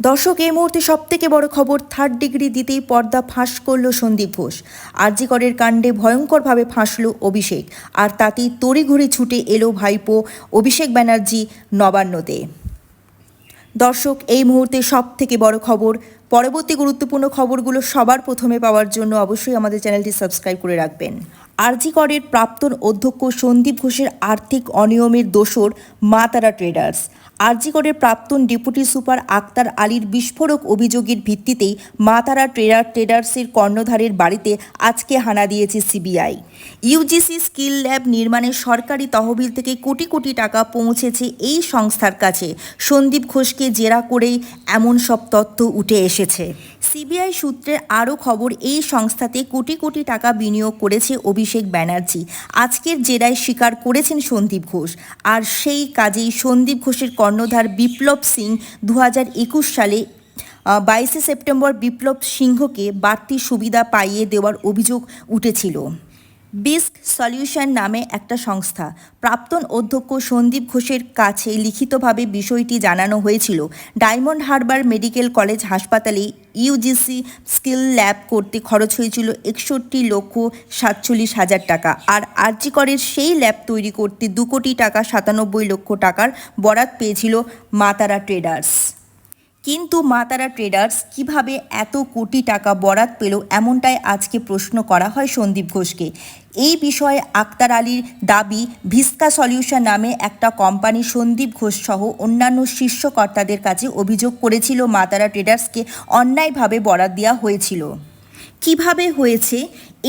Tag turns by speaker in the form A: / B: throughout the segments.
A: দর্শক, এই মুহূর্তে সব থেকে বড় খবর থার্ড ডিগ্রি দিতেই পর্দা ফাঁস করল সন্দীপ ঘোষ। আরজিকরের কাণ্ডে ভয়ঙ্করভাবে ফাঁসল অভিষেক। আর তাতেই তড়িঘড়ি ছুটে এলো ভাইপো অভিষেক ব্যানার্জি নবান্নতে। দর্শক, এই মুহূর্তে সব থেকে বড় খবর, পরবর্তী গুরুত্বপূর্ণ খবরগুলো সবার প্রথমে পাওয়ার জন্য অবশ্যই আমাদের চ্যানেলটি সাবস্ক্রাইব করে রাখবেন। আরজি করের প্রাক্তন অধ্যক্ষ সন্দীপ ঘোষের আর্থিক অনিয়মের দোষর মাতারা ট্রেডার্স। আরজি করের প্রাক্তন ডেপুটি সুপার আক্তার আলীর বিস্ফোরক অভিযোগের ভিত্তিতেই মাতারা ট্রেডার ট্রেডার্সের কর্ণধারের বাড়িতে আজকে হানা দিয়েছে সিবিআই। ইউজিসি স্কিল ল্যাব নির্মাণে সরকারি তহবিল থেকে কোটি কোটি টাকা পৌঁছেছে এই সংস্থার কাছে। সন্দীপ ঘোষকে জেরা করেই এমন সব তথ্য উঠে এসেছে। সিবিআই সূত্রের আরও খবর, এই সংস্থাতে কোটি কোটি টাকা বিনিয়োগ করেছে অভিষেক ব্যানার্জি। আজকের জেরায় স্বীকার করেছেন সন্দীপ ঘোষ। আর সেই কাজেই সন্দীপ ঘোষের কর্ণধার বিপ্লব সিং দু হাজার একুশ সালে বাইশে সেপ্টেম্বর বিপ্লব সিংহকে বাড়তি সুবিধা পাইয়ে দেওয়ার অভিযোগ উঠেছিল। বিস্ক সলিউশন নামে একটা সংস্থা। প্রাক্তন অধ্যক্ষ সন্দীপ ঘোষের কাছে লিখিতভাবে বিষয়টি জানানো হয়েছিল। ডায়মন্ড হারবার মেডিকেল কলেজ হাসপাতালে ইউজিসি স্কিল ল্যাব করতে খরচ হয়েছিল একষট্টি লক্ষ সাতচল্লিশ হাজার টাকা। আর আর্জিকরের সেই ল্যাব তৈরি করতে দু কোটি টাকা সাতানব্বই লক্ষ টাকার বরাত পেয়েছিল মাতারা ট্রেডার্স। কিন্তু মাতারা ট্রেডার্স কীভাবে এত কোটি টাকা বরাত পেল এমনটাই আজকে প্রশ্ন করা হয় সন্দীপ ঘোষকে। এই বিষয়ে আক্তার আলীর দাবি, ভিস্কা সলিউশন নামে একটা কোম্পানি সন্দীপ ঘোষ সহ অন্যান্য শীর্ষ কর্তাদের কাছে অভিযোগ করেছিল মাতারা ট্রেডার্সকে অন্যায়ভাবে বরাত দেওয়া হয়েছিল। কীভাবে হয়েছে?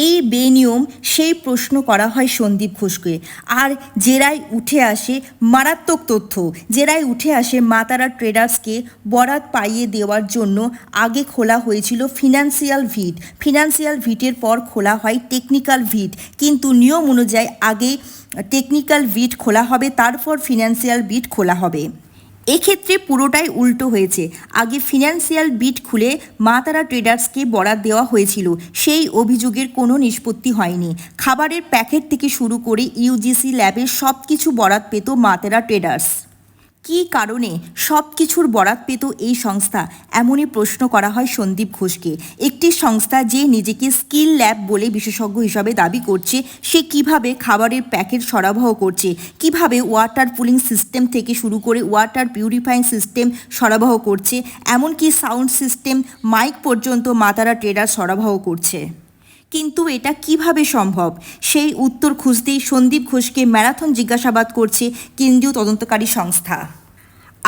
A: এই বেনিয়ম সেই প্রশ্ন করা হয় সন্দীপ ঘোষকে। আর জেরায় উঠে আসে মারাত্মক তথ্য। জেরায় উঠে আসে মাতারা ট্রেডার্সকে বরাত পাইয়ে দেওয়ার জন্য আগে খোলা হয়েছিল ফিনান্সিয়াল ভিট। ফিনান্সিয়াল ভিটের পর খোলা হয় টেকনিক্যাল ভিট। কিন্তু নিয়ম অনুযায়ী আগে টেকনিক্যাল ভিট খোলা হবে, তারপর ফিনান্সিয়াল বিট খোলা হবে। এক্ষেত্রে পুরোটাই উল্টো হয়েছে। আগে ফিনান্সিয়াল বিট খুলে মাতারা ট্রেডার্সকে বরাদ দেওয়া হয়েছিল। সেই অভিযোগের কোনো নিষ্পত্তি হয়নি। খাবারের প্যাকেট থেকে শুরু করে ইউজিসি ল্যাবের সব কিছু বরাদ পেত মাতারা ট্রেডার্স কী কারণে সব কিছুর বরাত পেত এই সংস্থা? এমনই প্রশ্ন করা হয় সন্দীপ ঘোষকে। একটি সংস্থা যে নিজেকে স্কিল ল্যাব বলে বিশেষজ্ঞ হিসাবে দাবি করছে, সে কীভাবে খাবারের প্যাকেট সরবরাহ করছে? কীভাবে ওয়াটার পুলিং সিস্টেম থেকে শুরু করে ওয়াটার পিউরিফাইং সিস্টেম সরবরাহ করছে? এমনকি সাউন্ড সিস্টেম মাইক পর্যন্ত মাতারা ট্রেডার সরবরাহ করছে। কিন্তু এটা কীভাবে সম্ভব? সেই উত্তর খুঁজতেই সন্দীপ ঘোষকে ম্যারাথন জিজ্ঞাসাবাদ করছে কেন্দ্রীয় তদন্তকারী সংস্থা।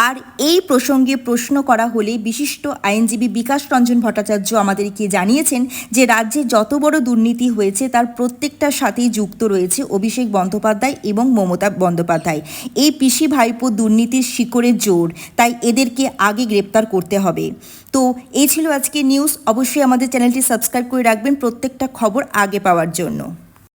A: আর এই প্রসঙ্গে প্রশ্ন করা হলে বিশিষ্ট আইনজীবী বিকাশ রঞ্জন ভট্টাচার্য আমাদেরকে জানিয়েছেন যে রাজ্যে যত বড় দুর্নীতি হয়েছে, তার প্রত্যেকটার সাথেই যুক্ত রয়েছে অভিষেক বন্দ্যোপাধ্যায় এবং মমতা বন্দ্যোপাধ্যায়। এই পিসি ভাইপো দুর্নীতির শিকড়ে জোর, তাই এদেরকে আগে গ্রেপ্তার করতে হবে। তো এই ছিল আজকে নিউজ অবশ্যই আমাদের চ্যানেলটি সাবস্ক্রাইব করে রাখবেন প্রত্যেকটা খবর আগে পাওয়ার জন্য।